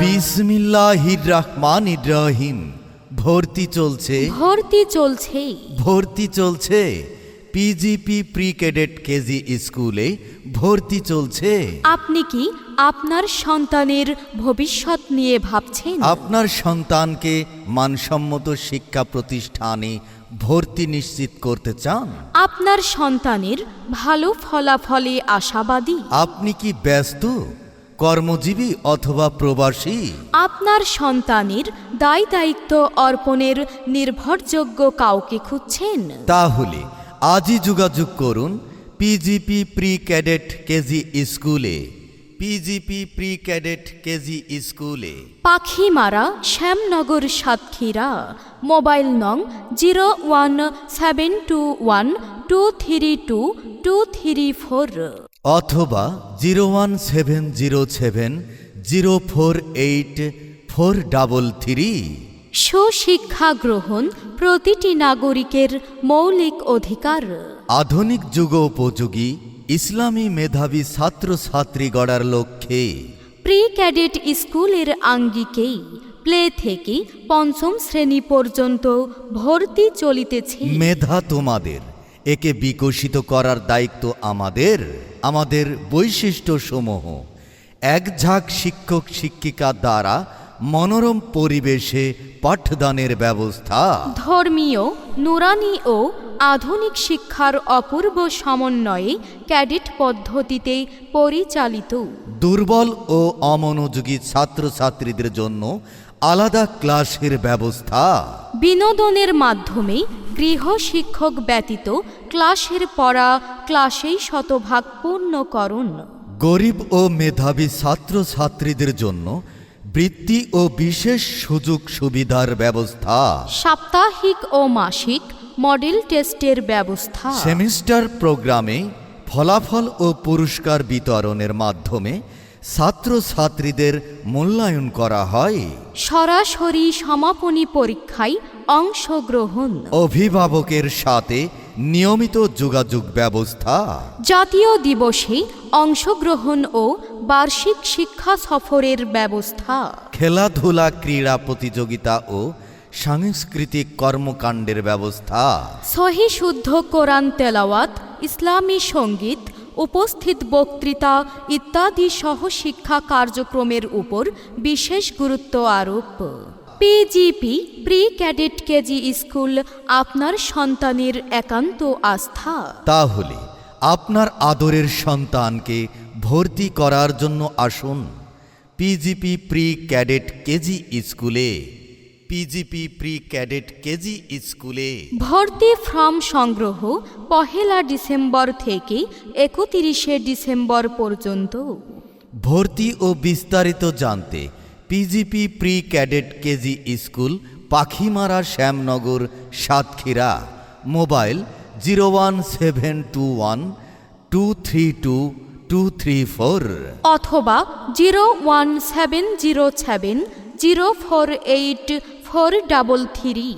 বিসমিল্লাহির রহমানির রহিম ভর্তি চলছে। ভর্তি চলছেই ভর্তি চলছে পিজিপি প্রি ক্যাডেট কেজি স্কুলে ভর্তি চলছে। আপনি কি আপনার সন্তানের ভবিষ্যৎ নিয়ে ভাবছেন? আপনার সন্তানকে মানসম্মত শিক্ষা প্রতিষ্ঠানে ভর্তি নিশ্চিত করতে চান? আপনার সন্তানের ভালো ফলাফলে আশাবাদী? আপনি কি ব্যস্ত? কর্মজীবী অথবা প্রবাসী? আপনার সন্তানের দায় দায়িত্ব অর্পণের নির্ভরযোগ্য কাউকে খুঁজছেন? তাহলে আজই যোগাযোগ করুন পিজিপি প্রি ক্যাডেট কেজি স্কুলে। পিজিপি প্রি ক্যাডেট কেজি স্কুলে। পাখিমারা শ্যামনগর সাতক্ষীরা। মোবাইল নং zero one seven two one two three two two three four. অথবা zero one seven zero seven zero four eight four double three. সুশিক্ষা গ্রহণ প্রতিটি নাগরিকের মৌলিক অধিকার। আধুনিক যুগ উপযোগী ইসলামী মেধাবী ছাত্রছাত্রী গড়ার লক্ষ্যে। প্রি ক্যাডেট স্কুলের আঙ্গিকেই প্লে থেকে পঞ্চম শ্রেণি পর্যন্ত ভর্তি চলিতেছে। মেধা তোমাদের একে বিকশিত করার দায়িত্ব আমাদের। আমাদের বৈশিষ্ট্য সমূহ এক ঝাঁক শিক্ষক শিক্ষিকা দ্বারা মনোরম পরিবেশে পাঠদানের ব্যবস্থা। ধর্মীয় নুরানি ও আধুনিক শিক্ষার অপূর্ব সমন্বয়ে ক্যাডেট পদ্ধতিতে পরিচালিত। দুর্বল ও অমনোযোগী ছাত্রছাত্রীদের জন্য আলাদা ক্লাসের ব্যবস্থা। বিনোদনের মাধ্যমে গৃহ শিক্ষক ব্যতীত ক্লাসের পড়া ক্লাসেই শতভাগ পূর্ণ পূর্ণকরণ গরিব ও মেধাবী ছাত্রছাত্রীদের জন্য বৃত্তি ও বিশেষ সুযোগ সুবিধার ব্যবস্থা। সাপ্তাহিক ও মাসিক মডেল টেস্টের ব্যবস্থা। সেমিস্টার প্রোগ্রামে ফলাফল ও পুরস্কার বিতরণের মাধ্যমে ছাত্রছাত্রীদের মূল্যায়ন করা হয়। সরাসরি সমাপনী পরীক্ষায় অংশগ্রহণ। অভিভাবকের সাথে নিয়মিত যোগাযোগ ব্যবস্থা। জাতীয় দিবসে অংশগ্রহণ ও বার্ষিক শিক্ষা সফরের ব্যবস্থা। খেলাধুলা ক্রীড়া প্রতিযোগিতা ও সাংস্কৃতিক কর্মকাণ্ডের ব্যবস্থা। সহি শুদ্ধ কোরআন তেলাওয়াত ইসলামী সংগীত উপস্থিত বক্তৃতা ইত্যাদি সহ শিক্ষা কার্যক্রমের উপর বিশেষ গুরুত্ব আরোপ। PGP pre cadet KG school আপনার সন্তানের একান্ত আস্থা। তাহলে আপনার আদরের সন্তানকে ভর্তি করার জন্য আসুন পিজিপি প্রি ক্যাডেট কেজি স্কুলে পিজিপি প্রি ক্যাডেট কেজি স্কুলে ভর্তি ফর্ম সংগ্রহ পহেলা ডিসেম্বর থেকে একত্রিশে ডিসেম্বর পর্যন্ত। ভর্তি ও বিস্তারিত জানতে PGP pre cadet KG school Pakhimara Shyamnagar Satkhira. Mobile zero one seven two one two three two two three four. অথবা zero one seven zero seven zero four eight four double three.